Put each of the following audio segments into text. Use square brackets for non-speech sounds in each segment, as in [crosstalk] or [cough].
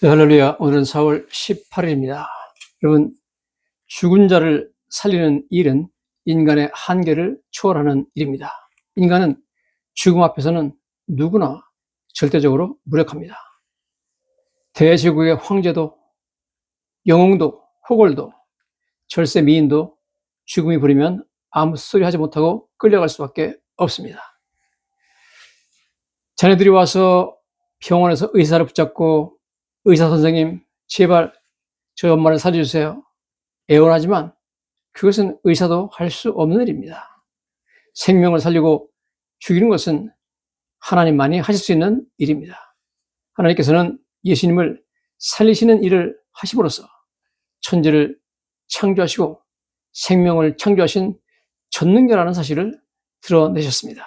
네, 할렐루야. 오늘은 4월 18일입니다. 여러분, 죽은 자를 살리는 일은 인간의 한계를 초월하는 일입니다. 인간은 죽음 앞에서는 누구나 절대적으로 무력합니다. 대제국의 황제도, 영웅도, 호걸도, 절세 미인도 죽음이 부리면 아무 소리 하지 못하고 끌려갈 수밖에 없습니다. 자네들이 와서 병원에서 의사를 붙잡고 의사 선생님, 제발 저희 엄마를 살려주세요. 애원하지만 그것은 의사도 할 수 없는 일입니다. 생명을 살리고 죽이는 것은 하나님만이 하실 수 있는 일입니다. 하나님께서는 예수님을 살리시는 일을 하심으로써 천지를 창조하시고 생명을 창조하신 전능자라는 사실을 드러내셨습니다.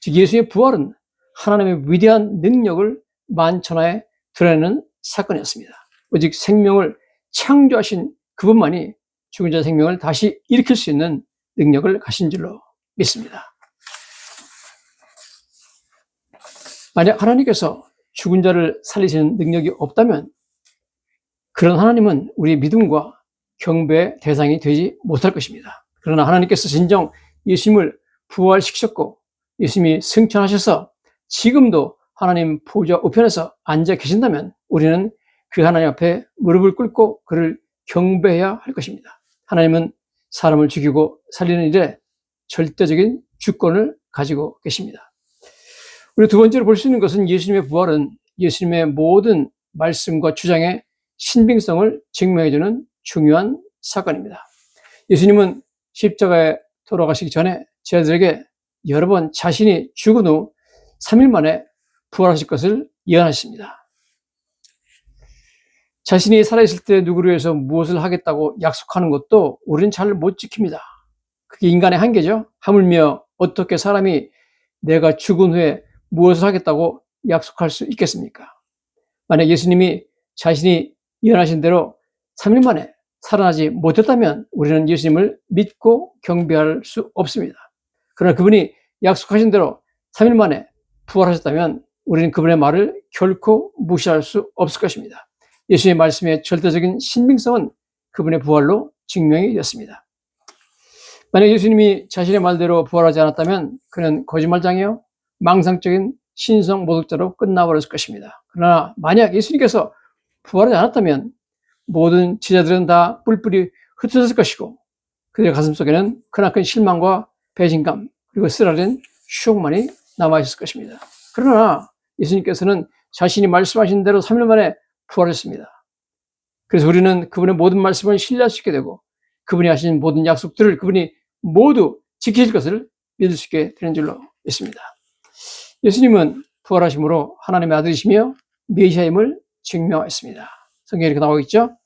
즉 예수의 부활은 하나님의 위대한 능력을 만천하에 드러내는 사건이었습니다. 오직 생명을 창조하신 그분만이 죽은 자 생명을 다시 일으킬 수 있는 능력을 가신 줄로 믿습니다. 만약 하나님께서 죽은 자를 살리시는 능력이 없다면 그런 하나님은 우리의 믿음과 경배의 대상이 되지 못할 것입니다. 그러나 하나님께서 진정 예수님을 부활시키셨고 예수님이 승천하셔서 지금도 하나님 보좌 우편에서 앉아 계신다면 우리는 그 하나님 앞에 무릎을 꿇고 그를 경배해야 할 것입니다. 하나님은 사람을 죽이고 살리는 일에 절대적인 주권을 가지고 계십니다. 우리 두 번째로 볼 수 있는 것은 예수님의 부활은 예수님의 모든 말씀과 주장의 신빙성을 증명해주는 중요한 사건입니다. 예수님은 십자가에 돌아가시기 전에 제자들에게 여러 번 자신이 죽은 후 3일 만에 부활하실 것을 예언하십니다. 자신이 살아있을 때 누구를 위해서 무엇을 하겠다고 약속하는 것도 우리는 잘 못 지킵니다. 그게 인간의 한계죠. 하물며 어떻게 사람이 내가 죽은 후에 무엇을 하겠다고 약속할 수 있겠습니까? 만약 예수님이 자신이 예언하신 대로 3일 만에 살아나지 못했다면 우리는 예수님을 믿고 경배할 수 없습니다. 그러나 그분이 약속하신 대로 3일 만에 부활하셨다면 우리는 그분의 말을 결코 무시할 수 없을 것입니다. 예수의 말씀의 절대적인 신빙성은 그분의 부활로 증명이 되었습니다. 만약 예수님이 자신의 말대로 부활하지 않았다면 그는 거짓말장이요 망상적인 신성 모독자로 끝나버렸을 것입니다. 그러나 만약 예수님께서 부활하지 않았다면 모든 지자들은 다 뿔뿔이 흩어졌을 것이고 그들의 가슴 속에는 크나큰 실망과 배신감 그리고 쓰라린 추억만이 남아 있을 것입니다. 그러나 예수님께서는 자신이 말씀하신 대로 3일 만에 부활했습니다. 그래서 우리는 그분의 모든 말씀을 신뢰할 수 있게 되고 그분이 하신 모든 약속들을 그분이 모두 지키실 것을 믿을 수 있게 되는 줄로 믿습니다. 예수님은 부활하심으로 하나님의 아들이시며 메시아임을 증명했습니다. 성경에 이렇게 나오고 있죠.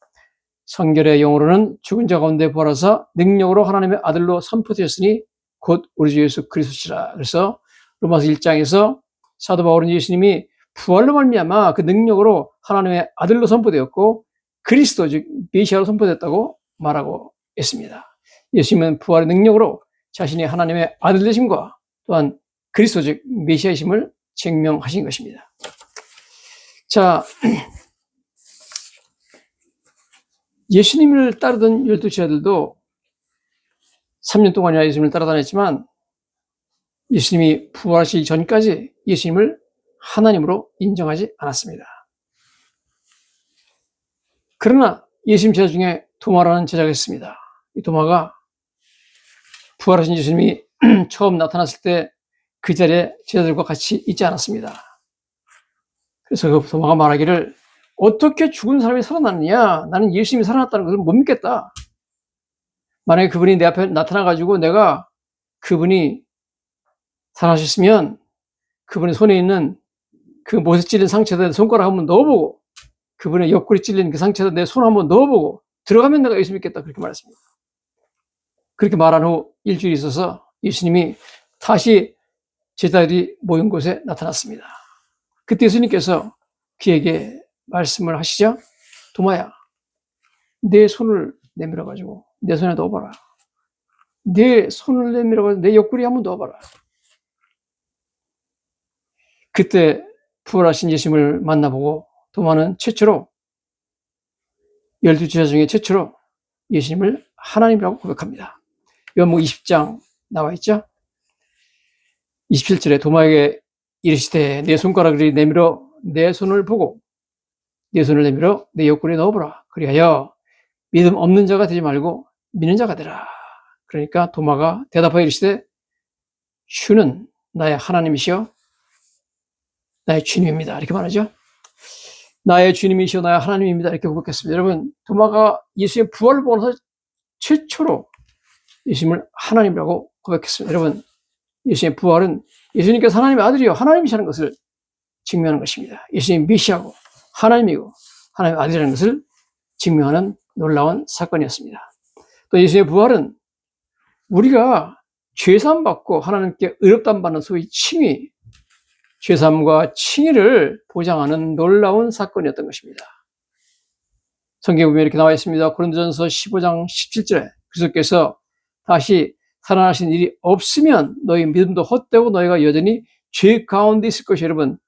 성결의 영으로는 죽은 자 가운데 부활하사 능력으로 하나님의 아들로 선포되었으니 곧 우리 주 예수 그리스도시라. 그래서 로마서 1장에서 사도 바울은 예수님이 부활로 말미암아 그 능력으로 하나님의 아들로 선포되었고 그리스도 즉 메시아로 선포됐다고 말하고 있습니다. 예수님은 부활의 능력으로 자신이 하나님의 아들 되심과 또한 그리스도 즉 메시아이심을 증명하신 것입니다. 자, [clears throat] 예수님을 따르던 열두 제자들도 3년 동안이나 예수님을 따라다녔지만 예수님이 부활하시기 전까지 예수님을 하나님으로 인정하지 않았습니다. 그러나 예수님 제자 중에 도마라는 제자가 있습니다. 이 도마가 부활하신 예수님이 [clears throat] 처음 나타났을 때 그 자리에 제자들과 같이 있지 않았습니다. 그래서 그 도마가 말하기를 어떻게 죽은 사람이 살아났느냐? 나는 예수님이 살아났다는 것을 못 믿겠다. 만약에 그분이 내 앞에 나타나가지고 내가 그분이 살아나셨으면 그분의 손에 있는 그 못에 찔린 상처에다 손가락 한번 넣어보고 그분의 옆구리 찔린 그 상처에다 내 손 한번 넣어보고 들어가면 내가 예수 믿겠다 그렇게 말했습니다. 그렇게 말한 후 일주일이 있어서 예수님이 다시 제자들이 모인 곳에 나타났습니다. 그때 예수님께서 그에게 말씀을 하시죠. 도마야, 내 손을 내밀어 가지고 내 손에 넣어봐라. 내 손을 내밀어 가지고 내 옆구리 한번 넣어봐라. 그때 부활하신 예수님을 만나보고 도마는 최초로 열두 제자 중에 최초로 예수님을 하나님이라고 고백합니다. 요한복 20장 나와 있죠? 27절에 도마에게 이르시되 내 손가락을 내밀어 내 손을 보고 내 손을 내밀어 내 옆구리에 넣어보라. 그리하여 믿음 없는 자가 되지 말고 믿는 자가 되라. 그러니까 도마가 대답하여 이르시되 주는 나의 하나님이시여 나의 주님입니다. 이렇게 말하죠. 나의 주님이시여 나의 하나님입니다. 이렇게 고백했습니다. 여러분 도마가 예수의 부활을 보면서 최초로 예수님을 하나님이라고 고백했습니다. 여러분 예수님의 부활은 예수님께서 하나님의 아들이요 하나님이시라는 것을 증명하는 것입니다. 예수님 메시아고 하나님이고 하나님의 아들이라는 것을 증명하는 놀라운 사건이었습니다. 또 예수님의 부활은 우리가 죄사함 받고 하나님께 의롭담 받는 소위 칭의, 죄사함과 칭의를 보장하는 놀라운 사건이었던 것입니다. 성경에 보면 이렇게 나와 있습니다. 고린도전서 15장 17절에 그리스도께서 다시 살아나신 일이 없으면 너희 믿음도 헛되고 너희가 여전히 죄 가운데 있을 것이 여러분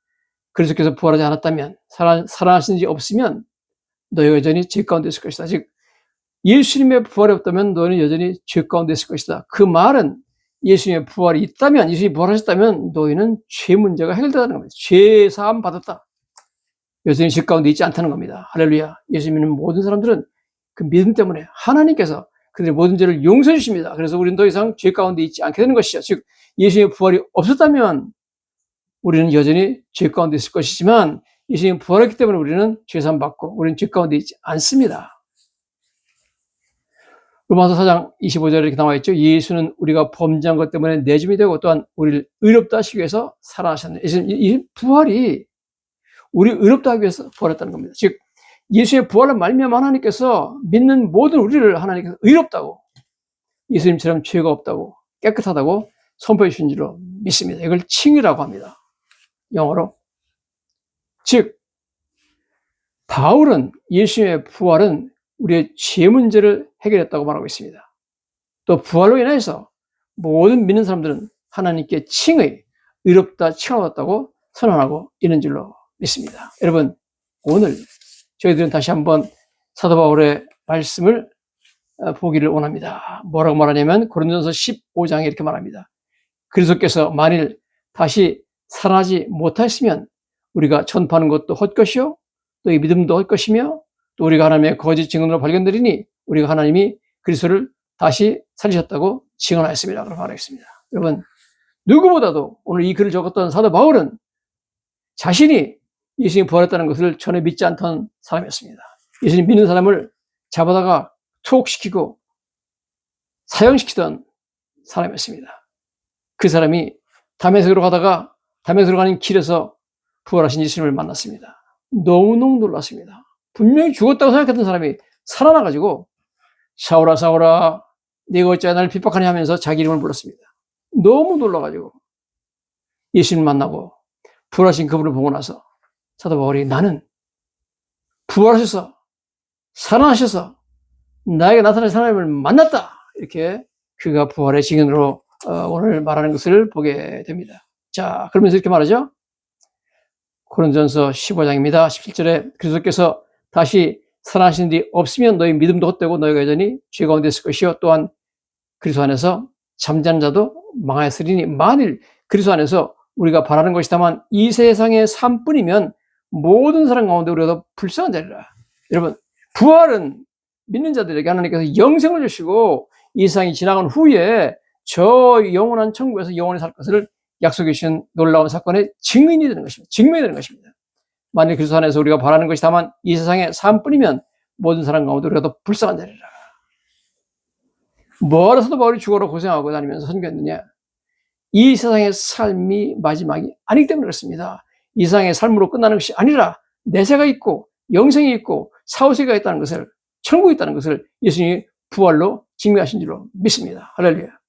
그리스도께서 부활하지 않았다면 살아, 살아나신 일이 없으면 너희가 여전히 죄 가운데 있을 것이다. 즉 예수님의 부활이 없다면 너희는 여전히 죄 가운데 있을 것이다. 그 말은 예수님의 부활이 있다면 예수님이 부활하셨다면 너희는 죄 문제가 해결되다는 겁니다. 죄 사함 받았다. 여전히 죄 가운데 있지 않다는 겁니다. 할렐루야. 예수 믿는 모든 사람들은 그 믿음 때문에 하나님께서 그들의 모든 죄를 용서해 주십니다. 그래서 우리는 더 이상 죄 가운데 있지 않게 되는 것이죠. 즉 예수님의 부활이 없었다면 우리는 여전히 죄 가운데 있을 것이지만 예수님 부활했기 때문에 우리는 죄산 받고 우리는 죄 가운데 있지 않습니다. 로마서 4장 25절에 이렇게 나와 있죠. 예수는 우리가 범죄한 것 때문에 내줌이 되고 또한 우리를 의롭다 하시기 위해서 살아나셨네. 이 부활이 우리 의롭다 하기 위해서 부활했다는 겁니다. 즉 예수의 부활을 말미암아 하나님께서 믿는 모든 우리를 하나님께서 의롭다고 예수님처럼 죄가 없다고 깨끗하다고 선포해 주신 줄로 믿습니다. 이걸 칭이라고 합니다. 영어로. 즉 바울은 예수의 부활은 우리의 죄 문제를 해결했다고 말하고 있습니다. 또 부활로 인해서 모든 믿는 사람들은 하나님께 칭의 의롭다 칭하였다고 선언하고 있는 줄로 믿습니다. 여러분 오늘 저희들은 다시 한번 사도 바울의 말씀을 어, 보기를 원합니다. 뭐라고 말하냐면 고린도전서 15장에 이렇게 말합니다. 그리스도께서 만일 다시 살아나지 못하였으면 우리가 전파하는 것도 헛것이요 또 이 믿음도 헛것이며 또 우리가 하나님의 거짓 증언으로 발견되리니 우리가 하나님이 그리스도를 다시 살리셨다고 증언하였습니다. 그렇게 말하겠습니다. 여러분 누구보다도 오늘 이 글을 적었던 사도 바울은 자신이 예수님이 부활했다는 것을 전혀 믿지 않던 사람이었습니다. 예수님 믿는 사람을 잡아다가 투옥시키고 사형시키던 사람이었습니다. 그 사람이 담에색으로 가다가 담에색으로 가는 길에서 부활하신 예수님을 만났습니다. 너무너무 놀랐습니다. 분명히 죽었다고 생각했던 사람이 살아나가지고 사오라 사오라 네가 어찌 나를 핍박하냐 하면서 자기 이름을 불렀습니다. 너무 놀라가지고 예수님 만나고 부활하신 그분을 보고 나서 사도 바울이 나는 부활하셔서 살아나셔서 나에게 나타나신 하나님을 만났다. 이렇게 그가 부활의 증인으로 어, 오늘 말하는 것을 보게 됩니다. 자, 그러면서 이렇게 말하죠. 고린전서 15장입니다. 17절에 그리스도께서 다시 살아나신 뒤 없으면 너희 믿음도 헛되고 너희가 여전히 죄 가운데 있을 것이요 또한 그리스도 안에서 잠자는 자도 망하였으리니 만일 그리스도 안에서 우리가 바라는 것이 다만 이 세상의 삶뿐이면 모든 사람 가운데 우리가 불쌍한 자리라. 여러분, 부활은 믿는 자들에게 하나님께서 영생을 주시고 이 세상이 지나간 후에 저 영원한 천국에서 영원히 살 것을 약속해 주신 놀라운 사건의 증인이 되는 것입니다. 증명이 되는 것입니다. 만일 그리스도 안에서 우리가 바라는 것이 다만 이 세상의 삶뿐이면 모든 사람 가운데 우리가 더 불쌍한 자리라. 뭐라서도 바울이 죽어라 고생하고 다니면서 선교했느냐? 이 세상의 삶이 마지막이 아니기 때문에 그렇습니다. 이상의 삶으로 끝나는 것이 아니라 내세가 있고 영생이 있고 사후세가 있다는 것을 천국이 있다는 것을 예수님이 부활로 증명하신 줄로 믿습니다. 할렐루야.